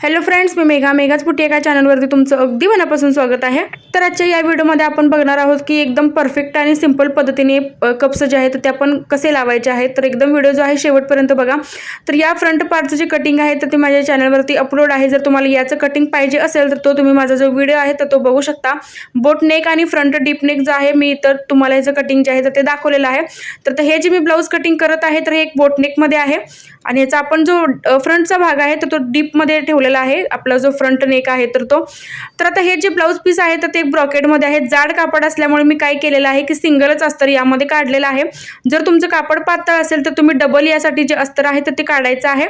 Hello friends मी मेघा. मेघाच पुटी एका चॅनलवरती तुमचं अगदी मनापासून स्वागत आहे. तर आजच्या या व्हिडिओमध्ये आपण बघणार आहोत की एकदम परफेक्ट आणि सिंपल पद्धतीने कप्स जे आहेत ते आपण कसे लावायचे आहेत. तर एकदम व्हिडिओ जो आहे शेवटपर्यंत बघा. तर या फ्रंट पार्टचं जे कटिंग आहे तर ते माझ्या चॅनलवरती अपलोड आहे. जर तुम्हाला याचं कटिंग पाहिजे असेल तर तो तुम्ही माझा जो व्हिडिओ आहे तर तो बघू शकता. बोट नेक आणि फ्रंट डीप नेक जो आहे मी तर तुम्हाला ह्याचं कटिंग जे आहे तर ते दाखवलेलं आहे. तर हे जे मी ब्लाऊज कटिंग करत आहे तर हे एक बोट नेकमध्ये आहे. आणि याचा आपण जो फ्रंटचा भाग आहे तर तो डीपमध्ये ठेवलेला आहे. आपला जो फ्रंट नेक आहे तर तो. तर आता हे जे ब्लाऊज पीस आहे तर ते ब्रॉकेटमध्ये आहे. जाड कापड असल्यामुळे मी काय केलेलं आहे की सिंगलच अस्तर यामध्ये काढलेलं आहे. जर तुमचं कापड पातळ असेल तर तुम्ही डबल यासाठी जे अस्तर आहे तर ते काढायचं आहे.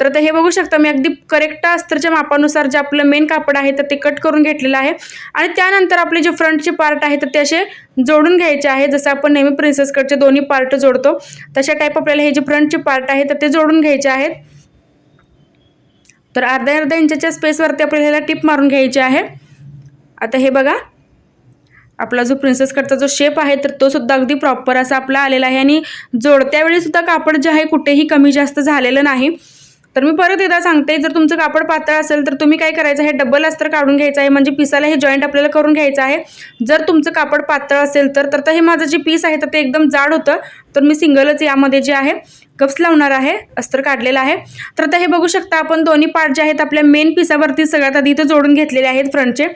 तर आता हे बघू शकता मी अगदी करेक्ट अस्तरच्या मापानुसार जे आपलं मेन कापड आहे तर ते कट करून घेतलेलं आहे. आणि त्यानंतर आपले जे फ्रंटचे पार्ट आहे तर ते असे जोडून घ्यायचे आहे. जसं आपण नेहमी प्रिन्सेस कटचे दोन्ही पार्ट जोडतो तशा टाईप आपल्याला हे जे फ्रंटचे पार्ट आहे तर ते जोडून घ्यायचे आहेत. तर अर्ध्या अर्ध्या इंचाच्या स्पेसवरती आपल्याला ह्याला टिप मारून घ्यायची आहे. आता हे बघा. आपला जो प्रिन्सेस कटचा जो शेप आहे तर तो सुद्धा अगदी प्रॉपर असा आपला आलेला आहे. आणि जोडत्या वेळी सुद्धा कापड जे आहे कुठेही कमी जास्त झालेलं नाही. तर मी परत एकदा सांगते जर तुमचं कापड पातळ असेल तर तुम्ही काय करायचं आहे डबल अस्तर काढून घ्यायचं आहे. म्हणजे पिसाला हे जॉईंट आपल्याला करून घ्यायचं आहे. जर तुमचं कापड पातळ असेल तर तर हे माझं जे पीस आहे तर ते एकदम जाड होतं. तर मी सिंगलच यामध्ये जे आहे कप्स लावणार आहे अस्तर काढलेलं आहे. तर आता हे बघू शकता आपण दोन्ही पार्ट जे आहेत आपल्या मेन पिसावरती सगळ्यात आधी इथं जोडून घेतलेले आहेत फ्रंटचे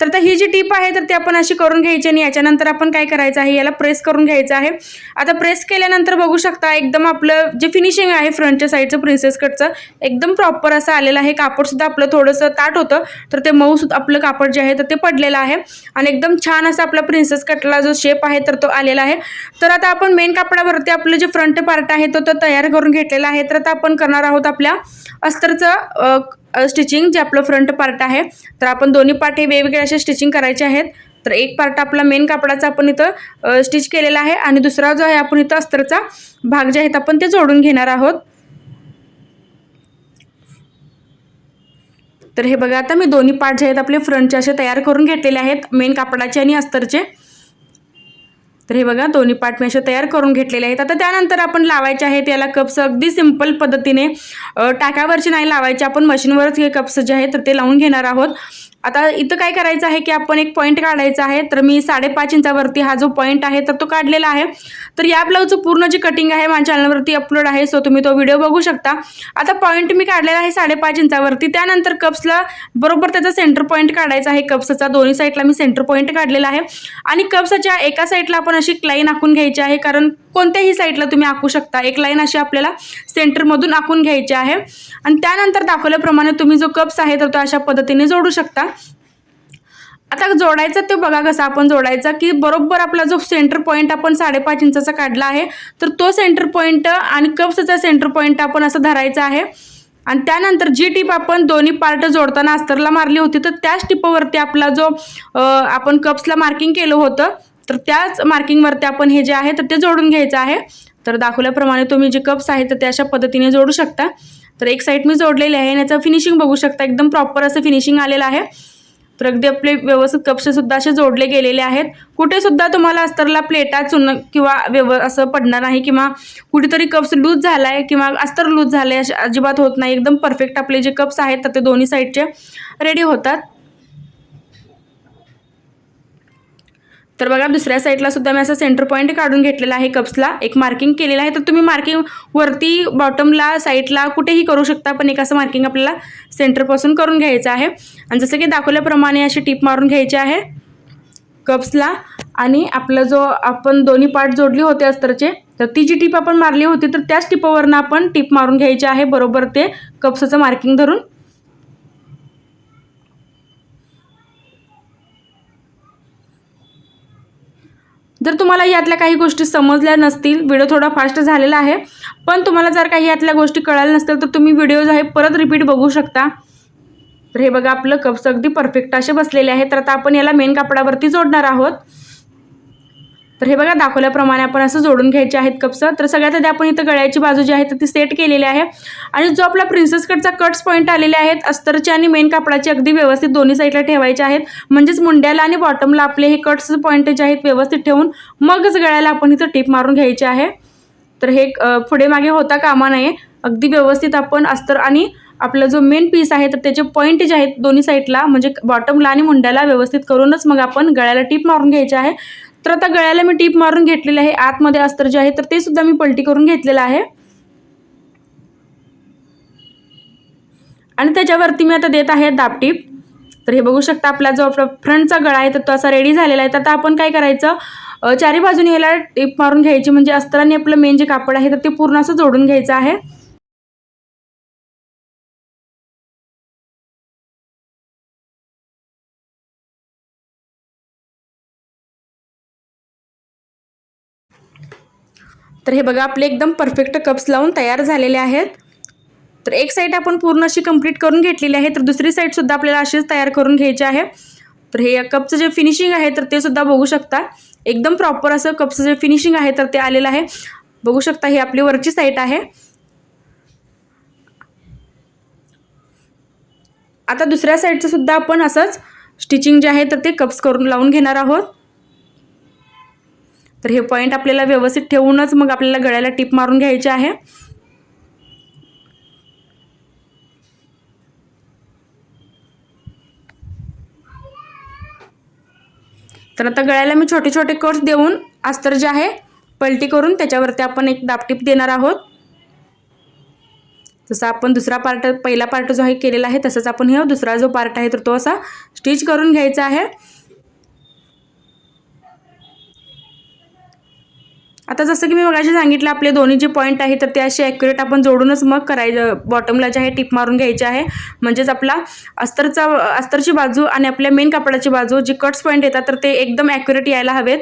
तर आता ही जी टीप आहे तर ती आपण अशी करून घ्यायची आणि याच्यानंतर आपण काय करायचं आहे याला प्रेस करून घ्यायचं आहे. आता प्रेस केल्यानंतर बघू शकता एकदम आपलं जे फिनिशिंग आहे फ्रंटच्या साईडचं प्रिन्सेस कटचं एकदम प्रॉपर असं आलेलं आहे. कापडसुद्धा आपलं थोडंसं ताट होतं तर ते मऊसुद्धा आपलं कापड जे आहे तर ते पडलेलं आहे. आणि एकदम छान असा आपला प्रिन्सेस कटला जो शेप आहे तर तो आलेला आहे. तर आता आपण मेन कापडावरती आपलं जे फ्रंट पार्ट आहे तो तर तयार करून घेतलेला आहे. तर आता आपण करणार आहोत आपल्या अस्तरचं स्टिचिंग जे आपलं फ्रंट पार्ट आहे. तर आपण दोन्ही पार्ट हे वेगवेगळे असे स्टिचिंग करायचे आहेत. तर एक पार्ट आपला मेन कापडाचा आपण इथं स्टिच केलेला आहे आणि दुसरा जो आहे आपण इथं अस्तरचा भाग जे आहेत आपण ते जोडून घेणार आहोत. तर हे बघा आता मी दोन्ही पार्ट जे आहेत आपले फ्रंटचे असे तयार करून घेतलेले आहेत मेन कापडाचे आणि अस्तरचे. तर हे बघा दोन्ही पार्ट मी असे तयार करून घेतलेले आहेत. आता त्यानंतर आपण लावायचे आहेत याला कप्स अगदी सिंपल पद्धतीने टाक्यावरचे नाही लावायचे आपण मशीनवरच हे कप्स जे आहेत तर ते लावून घेणार आहोत. आता इथं काय करायचं आहे की आपण एक पॉईंट काढायचा आहे. तर मी साडेपाच इंचावरती हा जो पॉईंट आहे तर तो काढलेला आहे. तर या ब्लाऊजचं पूर्ण जे कटिंग आहे माझ्या चॅनलवरती अपलोड आहे. सो तुम्ही तो व्हिडिओ बघू शकता. आता पॉईंट मी काढलेला आहे साडेपाच इंचावरती. त्यानंतर कप्सला बरोबर त्याचा सेंटर पॉईंट काढायचा आहे. कप्सचा दोन्ही साईडला मी सेंटर पॉईंट काढलेला आहे. आणि कप्सच्या एका साईडला आपण अशी क्लाईन आखून घ्यायची आहे. कारण कोणत्याही साईडला तुम्ही आखू शकता. एक लाईन अशी आपल्याला सेंटरमधून आखून घ्यायची आहे. आणि त्यानंतर दाखवल्याप्रमाणे तुम्ही जो कप्स आहे तर तो अशा पद्धतीने जोडू शकता. आता जोडायचा ते बघा कसं आपण जोडायचा की बरोबर आपला जो सेंटर पॉईंट आपण साडेपाच इंचाचा काढला आहे तर तो सेंटर पॉईंट आणि कप्सचा सेंटर पॉईंट आपण असं धरायचा आहे. आणि त्यानंतर जी टीप आपण दोन्ही पार्ट जोडताना अस्तरला मारली होती तर त्याच टिपवरती आपला जो आपण कप्सला मार्किंग केलं होतं तर त्याच मार्किंगवरती आपण हे जे आहे तर ते जोडून घ्यायचं आहे. तर दाखवल्याप्रमाणे तुम्ही जे कप्स आहेत तर ते अशा पद्धतीने जोडू शकता. तर एक साईड मी जोडलेली आहे आणि याचं फिनिशिंग बघू शकता. एकदम प्रॉपर असं फिनिशिंग आलेलं आहे. तर अगदी आपले व्यवस्थित कप्सेसुद्धा असे जोडले गेलेले आहेत. कुठेसुद्धा तुम्हाला अस्तरला प्लेटा चुन किंवा व्यव असं पडणार नाही किंवा कुठेतरी कप्स लूज झाला आहे किंवा अस्तर लूज झालं आहे अजिबात होत नाही. एकदम परफेक्ट आपले जे कप्स आहेत तर ते दोन्ही साईडचे रेडी होतात. तर बघा दुसऱ्या साईडला सुद्धा मी असं सेंटर पॉईंट काढून घेतलेला आहे कप्सला एक मार्किंग केलेलं आहे. तर तुम्ही मार्किंग वरती बॉटमला साईडला कुठेही करू शकता पण एक असं मार्किंग आपल्याला सेंटरपासून करून घ्यायचं आहे. आणि जसं की दाखवल्याप्रमाणे अशी टीप मारून घ्यायची आहे कप्सला आणि आपला जो आपण दोन्ही पार्ट जोडले होते अस्तरचे तर ती जी टीप आपण मारली होती तर त्याच टिपावरनं आपण टीप मारून घ्यायची आहे. बरोबर ते कप्सचं मार्किंग धरून. जर तुम्हाला यातल्या काही गोष्टी समजल्या नसतील व्हिडिओ थोडा फास्ट झालेला आहे पण तुम्हाला जर काही यातल्या गोष्टी कळाल्या नसतील तर तुम्ही व्हिडिओ जो आहे परत रिपीट बघू शकता. तर हे बघा आपलं कप्स अगदी परफेक्ट असे बसलेले आहे तर आता आपण याला मेन कापडावरती जोडणार आहोत. तर हे बघा दाखवल्याप्रमाणे आपण असं जोडून घ्यायचे आहेत कप्स. तर सगळ्यात आधी आपण इथं गळ्याची बाजू जी आहे तर ती सेट केलेली आहे. आणि जो आपला प्रिन्सेस कटचा कट्स पॉईंट आलेले आहेत अस्तरचे आणि मेन कापडाचे अगदी व्यवस्थित दोन्ही साईडला ठेवायचे आहेत. म्हणजेच मुंड्याला आणि बॉटमला आपले हे कट्स पॉईंट जे आहेत व्यवस्थित ठेवून मगच गळ्याला आपण इथं टीप मारून घ्यायचे आहे. तर हे पुढे मागे होता कामा नये. अगदी व्यवस्थित आपण अस्तर आणि आपला जो मेन पीस आहे तर त्याचे पॉईंट जे आहेत दोन्ही साईडला म्हणजे बॉटमला आणि मुंड्याला व्यवस्थित करूनच मग आपण गळ्याला टीप मारून घ्यायचे आहे. तर आता गळ्याला मी टीप मारून घेतलेली आहे आतमध्ये अस्तर जे आहे तर ते सुद्धा मी पलटी करून घेतलेलं आहे. आणि त्याच्यावरती मी आता देत आहे दाबटीप तर हे बघू शकता आपला जो आपला फ्रंटचा गळा आहे तर तो असा रेडी झालेला आहे. तर आता आपण काय करायचं चारी बाजूने याला टीप मारून घ्यायची म्हणजे अस्त्राने आपलं मेन जे कापड आहे तर ते पूर्ण असं जोडून घ्यायचं आहे. तर हे बघा आपले एकदम परफेक्ट कप्स लावून तयार झालेले आहेत. तर एक साईड आपण पूर्ण अशी कंप्लीट करून घेतलेली आहे तर दुसरी साईडसुद्धा आपल्याला अशीच तयार करून घ्यायची आहे. तर हे कपचं जे फिनिशिंग आहे तर ते सुद्धा बघू शकता. एकदम प्रॉपर असं कपचं जे फिनिशिंग आहे तर ते आलेलं आहे. बघू शकता ही आपली वरची साईट आहे. आता दुसऱ्या साईडचं सुद्धा आपण असंच स्टिचिंग जे आहे तर ते कप्स करून लावून घेणार आहोत. तर हे पॉईंट आपल्याला व्यवस्थित ठेवूनच मग आपल्याला गळ्याला टिप मारून घ्यायची आहे. तर आता गळ्याला मी छोटे छोटे कट्स देऊन अस्तर जे आहे पलटी करून त्याच्यावरती आपण एक दापटीप देणार आहोत. जसं आपण दुसरा पार्ट पहिला पार्ट जो आहे केलेला आहे तसंच आपण हे दुसरा जो पार्ट आहे तर तो असा स्टिच करून घ्यायचा आहे. आता जसं की मी मगाशी सांगितलं आपले दोन्ही जे पॉईंट आहे तर ते असे ॲक्युरेट आपण जोडूनच मग करायचं बॉटमला जे आहे टिप मारून घ्यायचे आहे. म्हणजेच आपला अस्तरचा अस्तरची बाजू आणि आपल्या मेन कापडाची बाजू जी कट्स पॉईंट येतात तर ते एकदम ॲक्युरेट यायला हवेत.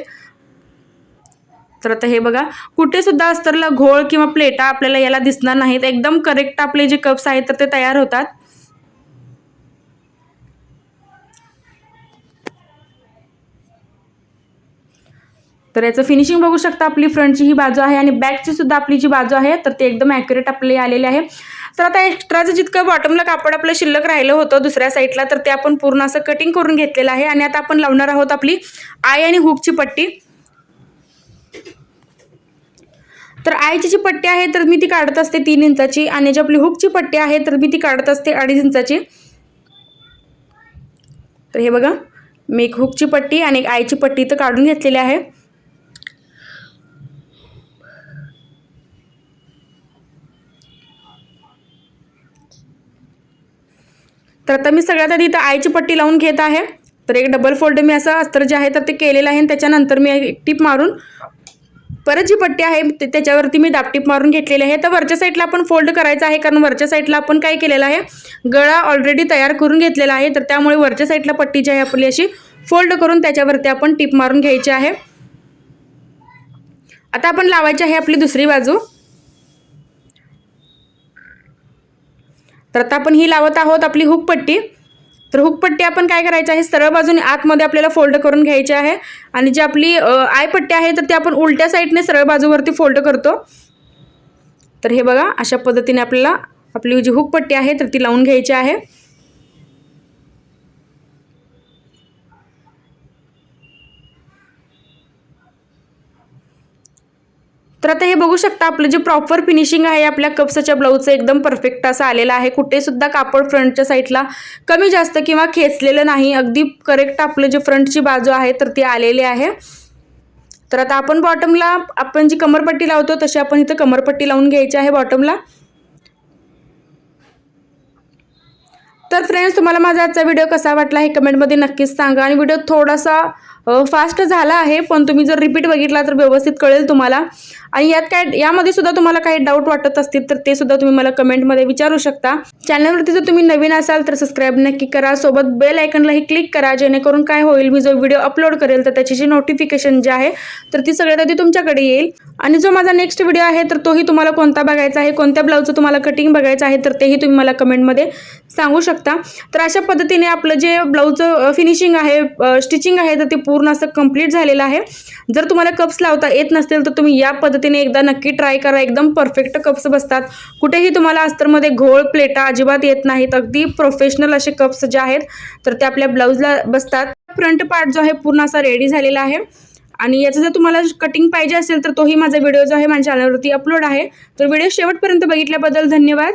तर आता हे बघा कुठेसुद्धा अस्तरला घोळ किंवा प्लेटा आपल्याला याला दिसणार नाहीत. एकदम करेक्ट आपले जे कप्स आहेत तर ते तयार होतात. तर याचं फिनिशिंग बघू शकता आपली फ्रंटची ही बाजू आहे आणि बॅकची सुद्धा आपली जी बाजू आहे तर ती एकदम ॲक्युरेट आपली आलेली आहे. तर आता एक्स्ट्राचं जितकं बॉटमला कापड आपलं शिल्लक राहिलं होतं दुसऱ्या साईडला तर ते आपण पूर्ण असं कटिंग करून घेतलेलं आहे आणि आता आपण लावणार आहोत आपली आय आणि हुकची पट्टी. तर आयची जी पट्टी आहे तर मी ती काढत असते तीन इंचाची आणि जी आपली हुकची पट्टी आहे तर मी ती काढत असते अडीच इंचाची. तर हे बघा मी एक हुकची पट्टी आणि एक आयची पट्टी तर काढून घेतलेली आहे. तर आता मी सगळ्यात आधी इथं आयची पट्टी लावून घेत आहे. तर एक डबल फोल्ड मी असं अस्तर जे आहे तर ते केलेलं आहे आणि त्याच्यानंतर मी एक टीप मारून परत जी पट्टी आहे ते- त्याच्यावरती मी दापटीप मारून घेतलेली आहे. तर वरच्या साईडला आपण फोल्ड करायचं आहे कारण वरच्या साईडला आपण काय केलेलं आहे गळा ऑलरेडी तयार करून घेतलेला आहे. तर त्यामुळे वरच्या साईडला पट्टी जी आहे आपली अशी फोल्ड करून त्याच्यावरती आपण टीप मारून घ्यायची आहे. आता आपण लावायची आहे आपली दुसरी बाजू. तर आता आपण ही लावत आहोत आपली हुकपट्टी. तर हुकपट्टी आपण काय करायची आहे? सरळ बाजूने आतमध्ये आपल्याला फोल्ड करून घ्यायची आहे. आणि जी आपली आयपट्टी आहे तर ती आपण उलट्या साईडने सरळ बाजूवरती फोल्ड करतो. तर हे बघा अशा पद्धतीने आपल्याला आपली जी हुकपट्टी आहे तर ती लावून घ्यायची आहे. तर आता हे बघू शकता आपलं जे प्रॉपर फिनिशिंग आहे आपल्या कप्सच्या ब्लाऊजचं एकदम परफेक्ट असं आलेलं आहे. कुठे सुद्धा कापड फ्रंटच्या साईडला कमी जास्त किंवा खेचलेलं नाही. अगदी करेक्ट आपलं जे फ्रंटची बाजू आहे तर ती आलेली आहे. तर आता आपण बॉटमला आपण जी कमरपट्टी लावतो तशी आपण इथं कमरपट्टी लावून घ्यायची आहे बॉटमला तर फ्रेंड्स तुम्हाला माझा आजचा व्हिडिओ कसा वाटला हे कमेंटमध्ये नक्कीच सांगा. आणि व्हिडिओ थोडासा फास्ट झाला आहे पण तुम्ही जर रिपीट बघितला तर व्यवस्थित कळेल तुम्हाला. आणि यात काय यामध्ये सुद्धा तुम्हाला काही डाऊट वाटत असतील तर ते सुद्धा तुम्ही मला कमेंटमध्ये विचारू शकता. चॅनलवरती जर तुम्ही नवीन असाल तर सबस्क्राईब नक्की करा. सोबत बेल आयकनलाही क्लिक करा जेणेकरून काय होईल मी जो व्हिडिओ अपलोड करेल तर त्याची जी नोटिफिकेशन जी आहे तर ती सगळ्यात आधी तुमच्याकडे येईल. आणि जो माझा नेक्स्ट व्हिडिओ आहे तर तोही तुम्हाला कोणता बघायचा आहे कोणत्या ब्लाऊजचं तुम्हाला कटिंग बघायचं आहे तर तेही तुम्ही मला कमेंटमध्ये सांगू शकता. तर अशा पद्धतीने आपलं जे ब्लाऊजचं फिनिशिंग आहे स्टिचिंग आहे तर ते पूर्ण पूर्ण असं कंप्लीट झालेलं आहे. जर तुम्हाला कप्स लावता येत नसतील तर तुम्ही या पद्धतीने एकदा नक्की ट्राय करा. एकदम परफेक्ट कप्स बसतात. कुठेही तुम्हाला अस्तरमध्ये घोळ प्लेटा अजिबात येत नाहीत. अगदी प्रोफेशनल असे कप्स जे आहेत तर ते आपल्या ब्लाऊजला बसतात. फ्रंट पार्ट जो आहे पूर्ण असा रेडी झालेला आहे. आणि याचं जर तुम्हाला कटिंग पाहिजे असेल तर तोही माझा व्हिडिओ जो आहे माझ्या चॅनलवरती अपलोड आहे. तर व्हिडिओ शेवटपर्यंत बघितल्याबद्दल धन्यवाद.